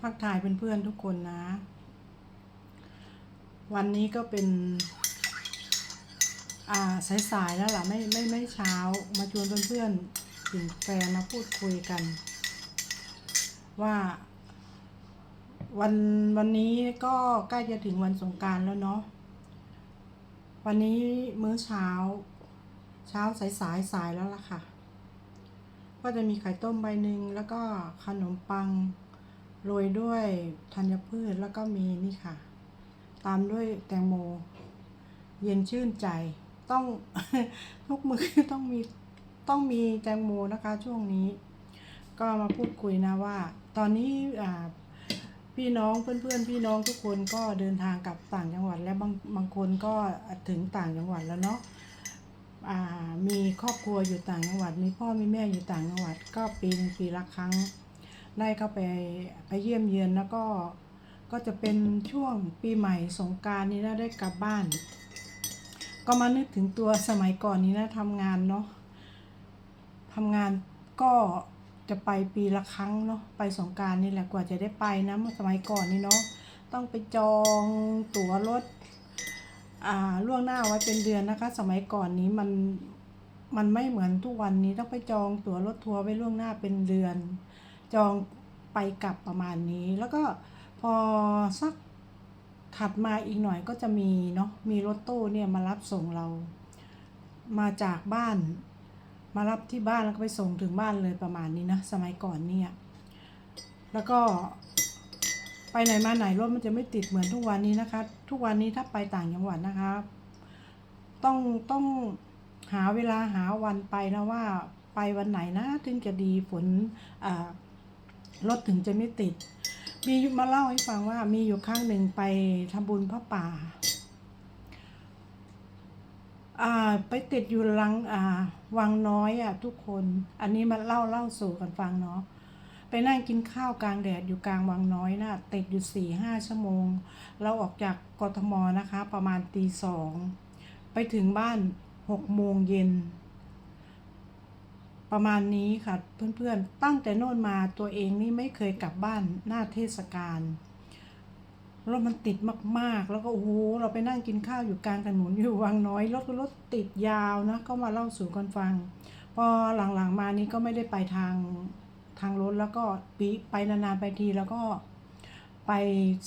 ทักทายเพื่อนๆทุกคนนะ วันนี้ก็เป็น อ่าสายๆแล้วล่ะไม่ไม่ไม่เช้ามาชวนเพื่อนๆกินแฟนมาพูดคุยกัน ว่า วันวันนี้ก็ใกล้จะถึงวันสงการแล้วเนาะวันนี้มื้อเช้า เช้าสายสายสายแล้วล่ะค่ะ ก็จะมีไข่ต้มใบหนึ่งแล้วก็ขนมปัง โรยด้วยธัญพืชแล้วก็มีนี่ค่ะ ตามด้วยแตงโม เย็นชื่นใจต้องทุกมือต้องมีต้องมีแตงโมนะคะช่วงนี้ ก็มาพูดคุยนะว่า ตอนนี้พี่น้องเพื่อนๆ พี่น้องทุกคนก็เดินทางกลับต่างจังหวัด และบางบางคนก็ถึงต่างจังหวัดแล้วเนาะมีครอบครัวอยู่ต่างจังหวัด มีพ่อมีแม่อยู่ต่างจังหวัด ก็ปีนปีละครั้ง ได้เข้าไปไปเยี่ยมเยือนแล้วก็ก็จะเป็นช่วงปีใหม่สงการนี้นะได้กลับบ้าน ก็มานึกถึงตัวสมัยก่อนนี้นะทำงานเนาะทำงานก็จะไปปีละครั้งเนาะไปสงการนี่แหละกว่าจะได้ไปนะสมัยก่อนนี่เนาะต้องไปจองตั๋วรถอ่าล่วงหน้าไว้เป็นเดือนนะคะ สมัยก่อนนี้มันมันไม่เหมือนทุกวันนี้ต้องไปจองตั๋วรถทัวร์ไว้ล่วงหน้าเป็นเดือน จองไปกลับประมาณนี้ แล้วก็พอสักถัดมาอีกหน่อยก็จะมีเนาะมีรถตู้เนี่ยมารับส่งเรา มาจากบ้าน มารับที่บ้านแล้วก็ไปส่งถึงบ้านเลยประมาณนี้นะสมัยก่อนเนี่ยแล้วก็ไปไหนมาไหนรถมันจะไม่ติดเหมือนทุกวันนี้นะคะ ทุกวันนี้ถ้าไปต่างจังหวัดนะคะ ต้องต้องหาเวลาหาวันไปนะว่าไปวันไหนนะถึงจะดีฝนอ่า รถถึงจะไม่ติด มีมาเล่าให้ฟังว่ามีอยู่ครั้งหนึ่งไปทำบุญพระป่าอ่าไปติดอยู่ลังอ่าวังน้อยอะทุกคน อันนี้มาเล่าเล่าสู่กันฟังเนาะไปนั่งกินข้าวกลางแดดอยู่กลางวังน้อยน่ะติดอยู่สี่ห้าชั่วโมง เราออกจากกทมนะคะ ประมาณตีสองไปถึงบ้านหกโมงเย็น ประมาณนี้ค่ะเพื่อนๆ ตั้งแต่โน่นมาตัวเองนี่ไม่เคยกลับบ้านหน้าเทศกาลรถมันติดมากๆ แล้วก็โอ้โหเราไปนั่งกินข้าวอยู่กลางถนนอยู่วังน้อยรถรถติดยาวนะก็มาเล่าสู่กันฟัง พอหลังๆมานี้ก็ไม่ได้ไปทางทางรถแล้วก็ปีไปนานๆไปทีแล้วก็ไป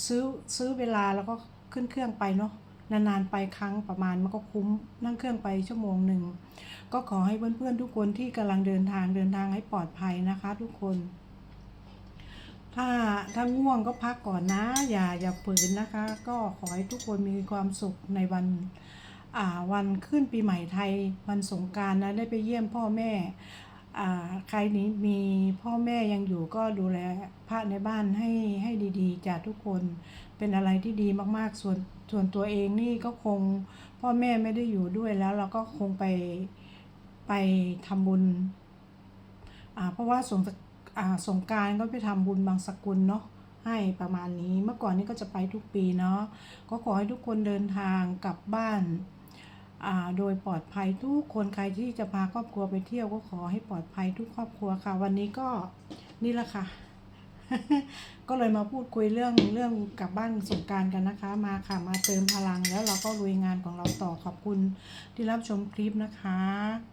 ซื้อซื้อเวลาแล้วก็ขึ้นเครื่องไปเนาะ นานๆไปครั้งประมาณมันก็คุ้มนั่งเครื่องไปชั่วโมงหนึ่ง ก็ขอให้เพื่อนๆทุกคนที่กำลังเดินทางเดินทางให้ปลอดภัยนะคะ ทุกคน ถ้าถ้าง่วงก็พักก่อนนะ อย่าอย่าฝืนนะคะ ก็ขอให้ทุกคนมีความสุขในวันอ่าวันขึ้นปีใหม่ไทยวันสงการนะได้ไปเยี่ยมพ่อแม่ ครนี้มีพ่อแม่ยังอยู่ก็ดูแลพระในบ้านให้ให้ดีๆจากทุกคนเป็นอะไรที่ดีมากๆส่วนส่วนตัวเองนี่ก็คงพ่อแม่ไม่ได้อยู่ด้วยแล้วเราก็คงไปไปทำบุญอ่าเพราะว่าสงอ่าสงการก็ไปทำบุญบางสกุลเนาะให้ประมาณนี้เมื่อก่อนนี้ก็จะไปทุกปีเนาะก็ขอให้ทุกคนเดินทางกลับบ้าน โดยปลอดภัยทุกคนใครที่จะพาครอบครัวไปเที่ยวก็ขอให้ปลอดภัยทุกครอบครัวค่ะ วันนี้ก็นี่แหละค่ะ ก็เลยมาพูดคุยเรื่องเรื่องกลับบ้านสงการกันนะคะ มาค่ะมาเติมพลังแล้วเราก็ลุยงานของเราต่อขอบคุณที่รับชมคลิปนะคะ